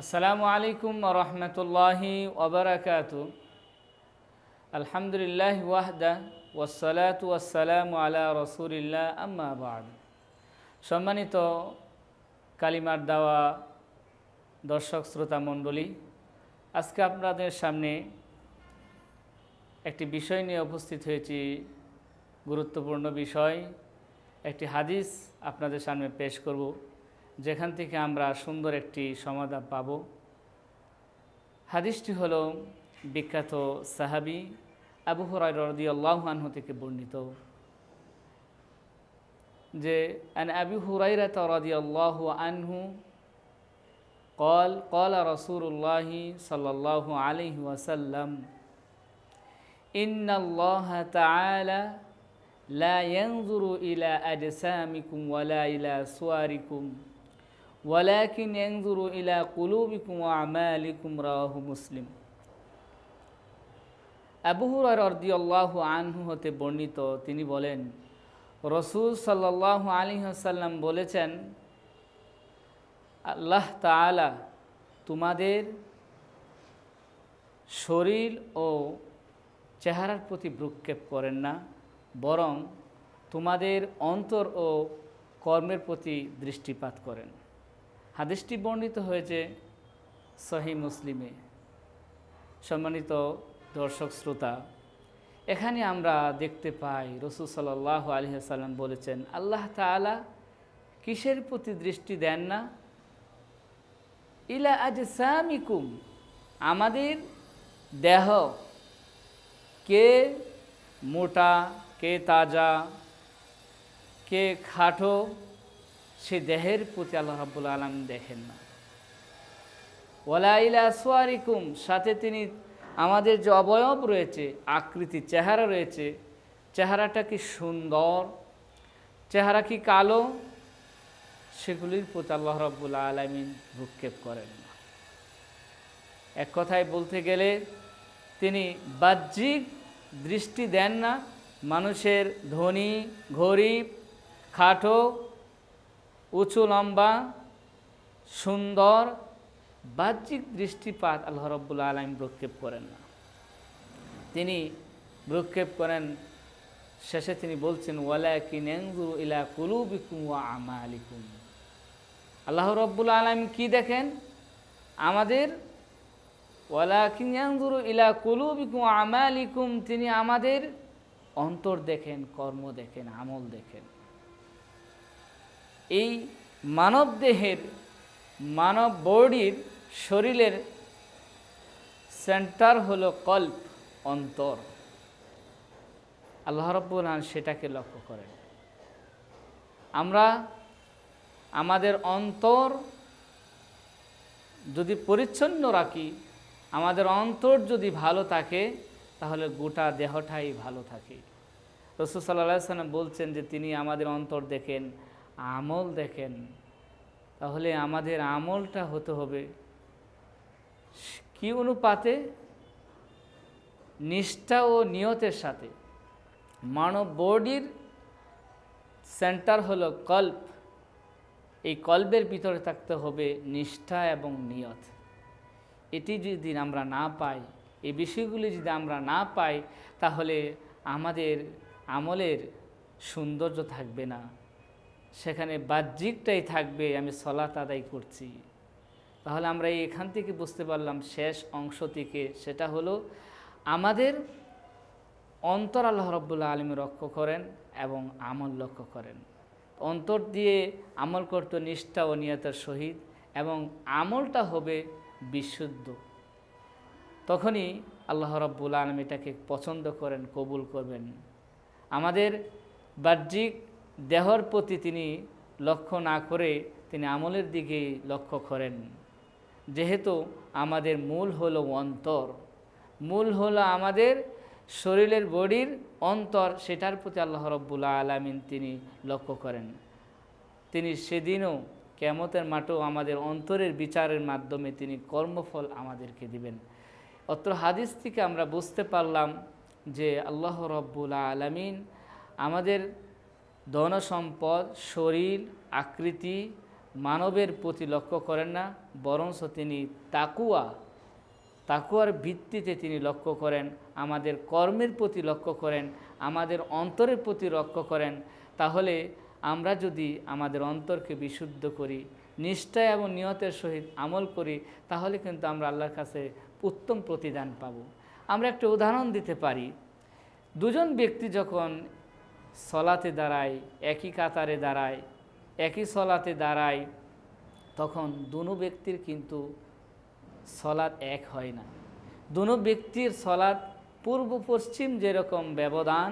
আসসালামু আলাইকুম রহমতুল্লাহি ওবরাকাত আলহামদুলিল্লাহ ওয়াহদা ওয়াসালাতু ওয়াসালামু আলা রসুলিল্লাহ আম্মাবাদ সম্মানিত কালিমার দাওয়া দর্শক শ্রোতা মণ্ডলী, আজকে আপনাদের সামনে একটি বিষয় নিয়ে উপস্থিত হয়েছি। গুরুত্বপূর্ণ বিষয়, একটি হাদিস আপনাদের সামনে পেশ করব। যেখান থেকে আমরা সুন্দর একটি সমাধান পাব। হাদিসটি হল বিখ্যাত সাহাবি আবু হরাই রদিয়াল্লাহানহ থেকে বর্ণিত যে আবু হুরাই রদি আল্লাহ আনহু কল, কলা রসুল্লাহ সাল্লাহ আলহি ওয়াসাল্লাম, ইন্নাল্লাহ তাআলা লা ইয়ানজুরু ইলা কুম ওয়ালা ইলা সুয়ারিকুম। ওয়ালাকিন ইয়ানজুরু ইলা কুলুবিকুম ওয়া আমালিকুম রাহু মুসলিম। আবু হুরায়রা রাদিয়াল্লাহু আনহু হতে বর্ণিত, তিনি বলেন, রসুল সাল্লাল্লাহু আলাইহি ওয়াসাল্লাম বলেছেন, আল্লাহ তাআলা তোমাদের শরীর ও চেহারার প্রতি ভ্রুক্ষেপ করেন না, বরং তোমাদের অন্তর ও কর্মের প্রতি দৃষ্টিপাত করেন। হাদিসটি বর্ণিত হয়েছে সহি মুসলিমে। সম্মানিত দর্শক শ্রোতা, এখানে আমরা দেখতে পাই রসুল সাল্লাহ আলহিহাল্লাম বলেছেন, আল্লাহ তালা কিসের প্রতি দৃষ্টি দেন না? ইলা আজ সামিকুম আমাদের দেহ কে মোটা, কে তাজা, কে খাটো সে দেহের প্রতি আল্লাহ রাব্বুল আলম দেখেন না। ওলাইলা সোয়ারিকুম সাথে তিনি আমাদের যে অবয়ব রয়েছে, আকৃতি চেহারা রয়েছে, চেহারাটা কি সুন্দর, চেহারা কি কালো, সেগুলির প্রতি আল্লাহ রব্বুল আলমিন ভূক্ষেপ করেন না। এক কথায় বলতে গেলে, তিনি বাহ্যিক দৃষ্টি দেন না, মানুষের ধনী, গরিব, খাটো উঁচু, লম্বা, সুন্দর, বাহ্যিক দৃষ্টিপাত আল্লাহ রব্বুল আলম ভ্রক্ষেপ করেন না। তিনি ভ্রক্ষেপ করেন, শেষে তিনি বলছেন, ওয়ালাকিন ইলা কুলুবিকুম ওয়া আমালিকুম। আল্লাহ রব্বুল আলম কি দেখেন? আমাদের, ওয়ালাকিন ইলা কুলুবিকুম আমালিকুম। তিনি আমাদের অন্তর দেখেন, কর্ম দেখেন, আমল দেখেন। এই মানব দেহের, মানব বডির শরীরের সেন্টার হলো কল্প, অন্তর। আল্লাহ রব্বুল সেটাকে লক্ষ্য করেন। আমরা আমাদের অন্তর যদি পরিচ্ছন্ন রাখি, আমাদের অন্তর যদি ভালো থাকে, তাহলে গোটা দেহটাই ভালো থাকে। রসুল সাল্লাহ সাল্লাম বলছেন যে তিনি আমাদের অন্তর দেখেন আমল দেখেন, তাহলে আমাদের আমলটা হতে হবে কি অনুপাতে? নিষ্ঠা ও নিয়তের সাথে। মানব বডির সেন্টার হলো কল্প। এই কল্পের ভিতরে থাকতে হবে নিষ্ঠা এবং নিয়ত। এটি যদি আমরা না পাই, এই বিষয়গুলি যদি আমরা না পাই, তাহলে আমাদের আমলের সৌন্দর্য থাকবে না। সেখানে বাহ্যিকটাই থাকবে, আমি সলাত আদায় করছি। তাহলে আমরা এখান থেকে বুঝতে পারলাম শেষ অংশ থেকে, সেটা হলো আমাদের অন্তর আল্লাহ রব্বুল্লাহ আলমী লক্ষ্য করেন এবং আমল লক্ষ্য করেন। অন্তর দিয়ে আমল করত নিষ্ঠা ও নিয়তের সহিত এবং আমলটা হবে বিশুদ্ধ। তখনই আল্লাহ রব্বুল আলম এটাকে পছন্দ করেন, কবুল করবেন। আমাদের বাহ্যিক দেহর প্রতি তিনি লক্ষ্য না করে তিনি আমলের দিকে লক্ষ্য করেন। যেহেতু আমাদের মূল হলো অন্তর, মূল হলো আমাদের শরীরের বডির অন্তর, সেটার প্রতি আল্লাহ রব্বুল্লা আলমিন তিনি লক্ষ্য করেন। তিনি সেদিনও কেমতের মাঠেও আমাদের অন্তরের বিচারের মাধ্যমে তিনি কর্মফল আমাদেরকে দিবেন। অত্র হাদিস থেকে আমরা বুঝতে পারলাম যে আল্লাহ রব্বুল আলমিন আমাদের ধনসম্পদ, শরীর, আকৃতি মানবের প্রতি লক্ষ্য করেন না, বরঞ্চ তিনি তাকুয়া, তাকুয়ার ভিত্তিতে তিনি লক্ষ্য করেন, আমাদের কর্মের প্রতি লক্ষ্য করেন, আমাদের অন্তরের প্রতি লক্ষ্য করেন। তাহলে আমরা যদি আমাদের অন্তরকে বিশুদ্ধ করি নিষ্ঠা এবং নিয়তের সহিত আমল করি, তাহলে কিন্তু আমরা আল্লাহর কাছে উত্তম প্রতিদান পাব। আমরা একটা উদাহরণ দিতে পারি। দুজন ব্যক্তি যখন সলাতে দাঁড়ায়, একই কাতারে দাঁড়ায়, একই সলাতে দাঁড়ায়, তখন দুনো ব্যক্তির কিন্তু সলাৎ এক হয় না। দুনো ব্যক্তির সলাৎ পূর্ব পশ্চিম যেরকম ব্যবধান,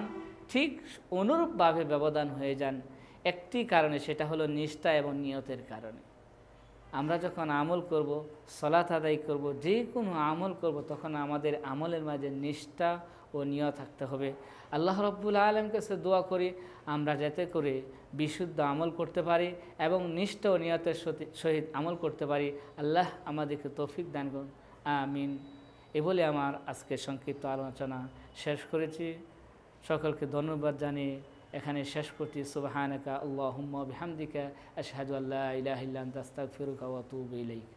ঠিক অনুরূপভাবে ব্যবধান হয়ে যান। একটি কারণে সেটা হলো নিষ্ঠা এবং নিয়তের কারণে। আমরা যখন আমল করব সলাত আদায় করব, যে কোনো আমল করব, তখন আমাদের আমলের মাঝে নিষ্ঠা ও নিয়ে থাকতে হবে। আল্লাহ রব্বুল আলম কাছে দোয়া করি, আমরা যাতে করে বিশুদ্ধ আমল করতে পারি এবং নিষ্ঠা ও নিয়তের সহিত আমল করতে পারি। আল্লাহ আমাদেরকে তৌফিক দান করুন। আমিন। এ বলে আমার আজকে সংক্ষিপ্ত আলোচনা শেষ করেছি। সকলকে ধন্যবাদ জানিয়ে এখানে শেষ করছি। সুবাহানকা আল্লাহ বিহামদিকা, আশহাদু আল্লাহ ইলাহ ইল্লা আনতা, আস্তাগফিরুকা ওয়া আতুবু ইলাইক।